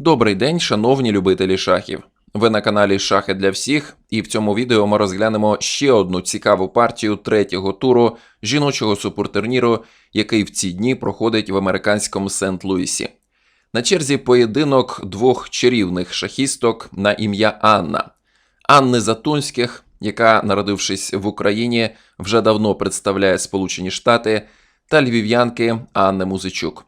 Добрий день, шановні любителі шахів. Ви на каналі Шахи для всіх, і в цьому відео ми розглянемо ще одну цікаву партію третього туру жіночого супертурніру, який в ці дні проходить в американському Сент-Луісі. На черзі поєдинок двох чарівних шахісток на ім'я Анна. Анни Затонських, яка, народившись в Україні, вже давно представляє Сполучені Штати, та львів'янки Анни Музичук.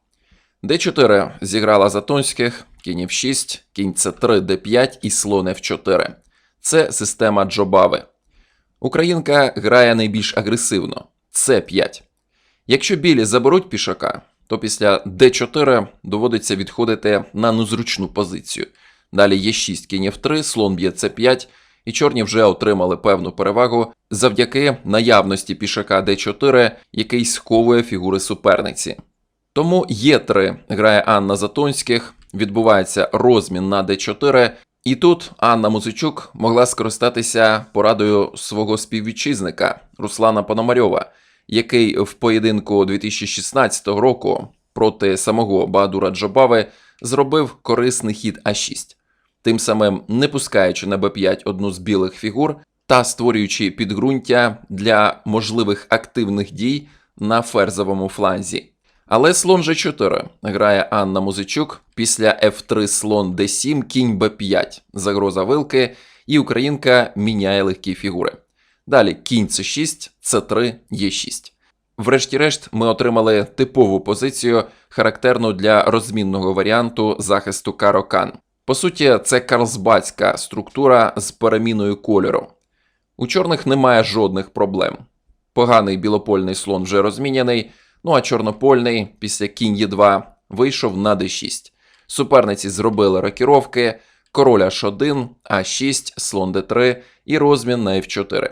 Д4 зіграла Затонських, кінь F6, кінь С3, Д5 і слон F4. Це система Джобави. Українка грає найбільш агресивно С5. Якщо білі заберуть пішака, то після Д4 доводиться відходити на незручну позицію. Далі є 6 кінь F3, слон б'є С5, і чорні вже отримали певну перевагу завдяки наявності пішака Д4, який сковує фігури суперниці. Тому Є3 грає Анна Затонських, відбувається розмін на Д4, і тут Анна Музичук могла скористатися порадою свого співвітчизника Руслана Пономарьова, який в поєдинку 2016 року проти самого Баадура Джобави зробив корисний хід А6, тим самим не пускаючи на Б5 одну з білих фігур та створюючи підґрунтя для можливих активних дій на ферзовому фланзі. Але слон G4 грає Анна Музичук після F3 слон D7, кінь B5, загроза вилки, і українка міняє легкі фігури. Далі кінь C6, C3, Е6. Врешті-решт, ми отримали типову позицію, характерну для розмінного варіанту захисту Карокан. По суті, це карлсбадська структура з переміною кольору. У чорних немає жодних проблем. Поганий білопольний слон вже розміняний. Ну а чорнопольний після кінь Е2 вийшов на d6. Суперниці зробили рокіровки, король H1, А6, слон d3 і розмін на F4.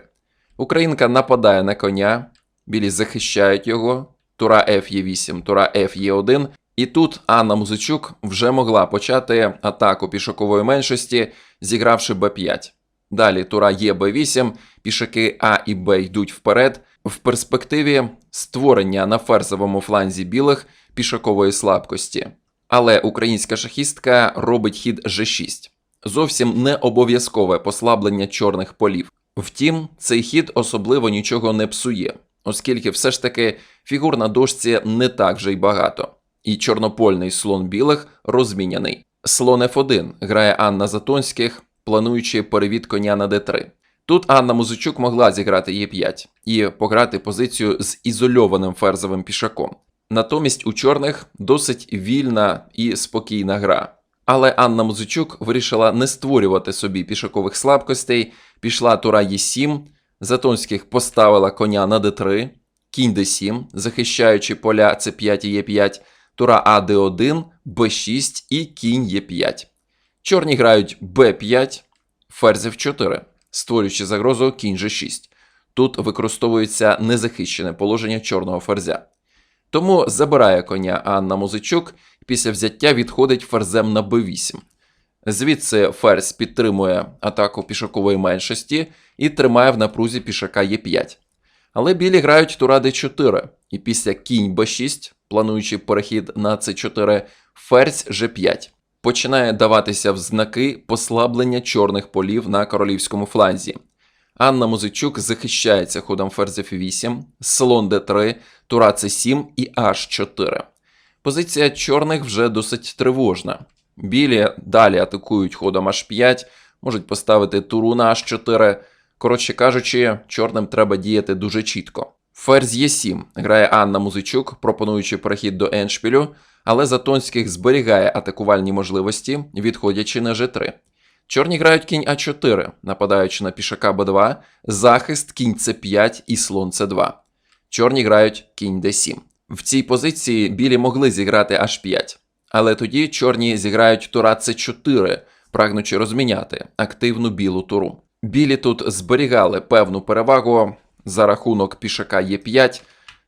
Українка нападає на коня, білі захищають його, тура F є 8, тура F є 1. І тут Анна Музичук вже могла почати атаку пішокової меншості, зігравши b5. Далі тура Е Б8, пішаки А і Б йдуть вперед. В перспективі створення на ферзовому фланзі білих пішакової слабкості. Але українська шахістка робить хід G6. Зовсім не обов'язкове послаблення чорних полів. Втім, цей хід особливо нічого не псує, оскільки все ж таки фігур на дошці не так вже й багато. І чорнопольний слон білих розміняний. Слон F1 грає Анна Затонських, плануючи перевід коня на d3. Тут Анна Музичук могла зіграти Е5 і пограти позицію з ізольованим ферзовим пішаком. Натомість у чорних досить вільна і спокійна гра. Але Анна Музичук вирішила не створювати собі пішакових слабкостей, пішла тура Е7, Затонських поставила коня на d3, кінь d7, захищаючи поля С5 і Е5, тура А Д1, Б6 і кінь Е5. Чорні грають Б5, ферзь F4 створюючи загрозу кінь G6. Тут використовується незахищене положення чорного ферзя. Тому забирає коня Анна Музичук після взяття відходить ферзем на b8. Звідси ферзь підтримує атаку пішакової меншості і тримає в напрузі пішака Е5. Але білі грають тура d4, і після кінь b6, плануючи перехід на c4, ферзь g5 починає даватися в знаки послаблення чорних полів на королівському фланзі. Анна Музичук захищається ходом ферзь F8, слон d3, тура c7 і h4. Позиція чорних вже досить тривожна. Білі далі атакують ходом h5, можуть поставити туру на h4. Коротше кажучи, чорним треба діяти дуже чітко. Ферзь Е7 грає Анна Музичук, пропонуючи перехід до еншпілю, але Затонських зберігає атакувальні можливості, відходячи на G3. Чорні грають кінь А4, нападаючи на пішака Б2, захист кінь С5 і слон С2. Чорні грають кінь Д7. В цій позиції білі могли зіграти H5, але тоді чорні зіграють тура С4, прагнучи розміняти активну білу туру. Білі тут зберігали певну перевагу за рахунок пішака Е5,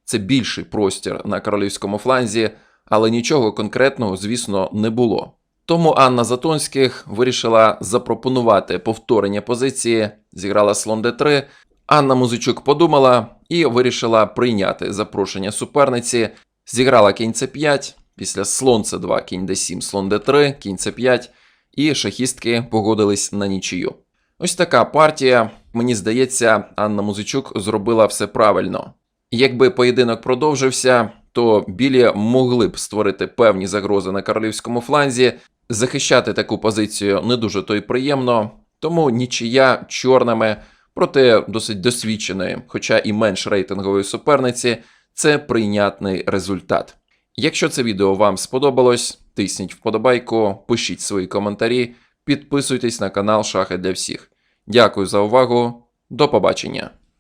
це більший простір на королівському фланзі але нічого конкретного, звісно, не було. Тому Анна Затонських вирішила запропонувати повторення позиції, зіграла слон d3. Анна Музичук подумала і вирішила прийняти запрошення суперниці, зіграла кінь c5, Після слон c2, кінь d7, слон d3, кінь c5, і шахістки погодились на нічию. Ось така партія. Мені здається, Анна Музичук зробила все правильно. Якби поєдинок продовжився, то білі могли б створити певні загрози на королівському фланзі. Захищати таку позицію не дуже то й приємно, тому нічия чорними проти досить досвідченої, хоча і менш рейтингової суперниці, це прийнятний результат. Якщо це відео вам сподобалось, тисніть вподобайку, пишіть свої коментарі, підписуйтесь на канал Шахи для всіх. Дякую за увагу, до побачення!